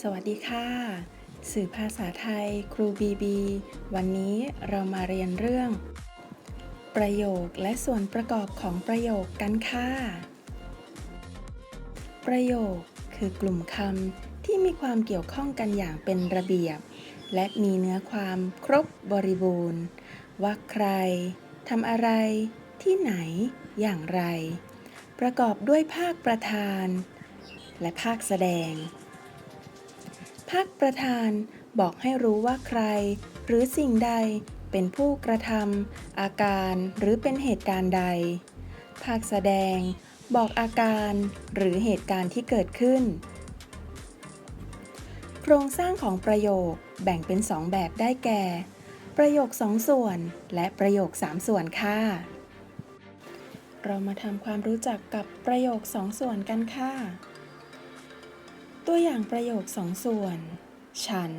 สวัสดีค่ะ สื่อภาษาไทย ครูบีบี วันนี้เรามาเรียนเรื่อง ประโยคและส่วนประกอบของประโยคกันค่ะ ประโยคคือกลุ่มคำที่มีความเกี่ยวข้องกันอย่างเป็นระเบียบ และมีเนื้อความครบบริบูรณ์ ว่าใครทำอะไร ที่ไหน อย่างไร ประกอบด้วยภาคประธาน และภาคแสดง ภาคประธานบอกให้รู้ว่าใคร หรือสิ่งใดเป็นผู้กระทำอาการหรือเป็นเหตุการณ์ใด ภาคแสดงบอกอาการหรือเหตุการณ์ที่เกิดขึ้น โครงสร้างของประโยคแบ่งเป็นสองแบบได้แก่ ประโยคสองส่วน และประโยคสามส่วนค่ะ เรามาทำความรู้จักกับประโยคสองส่วนกันค่ะ ตัวอย่างประโยคสองส่วน ฉัน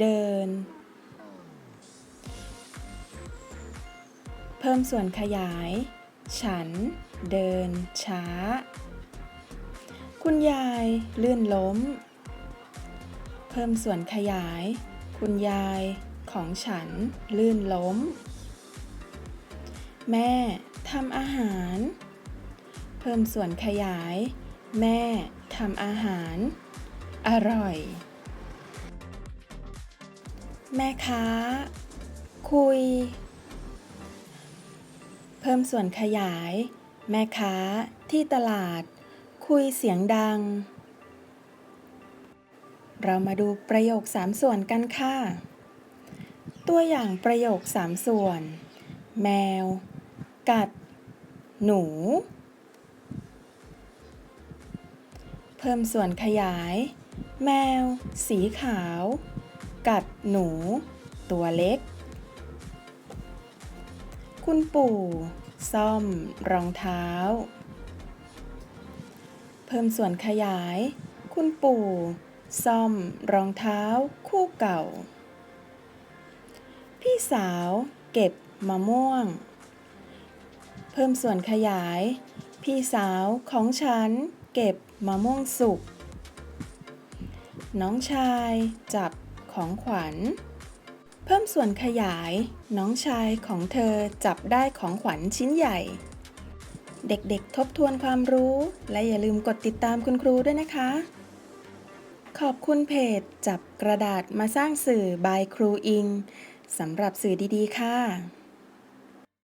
เดิน เพิ่มส่วนขยาย ฉัน เดิน ช้า คุณยายลื่นล้ม เพิ่มส่วนขยาย คุณยายของฉัน ลื่นล้ม แม่ทำอาหาร เพิ่มส่วนขยาย แม่ำอาหาร อร่อย แม่ค้า คุย เพิ่มส่วนขยาย แม่ค้าที่ตลาด คุยเสียงดัง เรามาดูประโยคสามส่วนกันค่ะ ตัวอย่างประโยคสามส่วน แมว กัด หนู เพิ่มส่วนขยาย แมว สีขาว กัดหนู ตัวเล็ก คุณปู่ ซ่อม รองเท้า เพิ่มส่วนขยาย คุณปู่ ซ่อม รองเท้า คู่เก่า พี่สาว เก็บมะม่วง เพิ่มส่วนขยาย พี่สาวของฉัน เก็บมะม่วงสุก น้องชายจับของขวัญ เพิ่มส่วนขยาย น้องชายของเธอจับได้ของขวัญชิ้นใหญ่ เด็กๆทบทวนความรู้ และอย่าลืมกดติดตามคุณครูด้วยนะคะ ขอบคุณเพจจับกระดาษมาสร้างสื่อบายครูอิงสำหรับสื่อดีๆ ค่ะ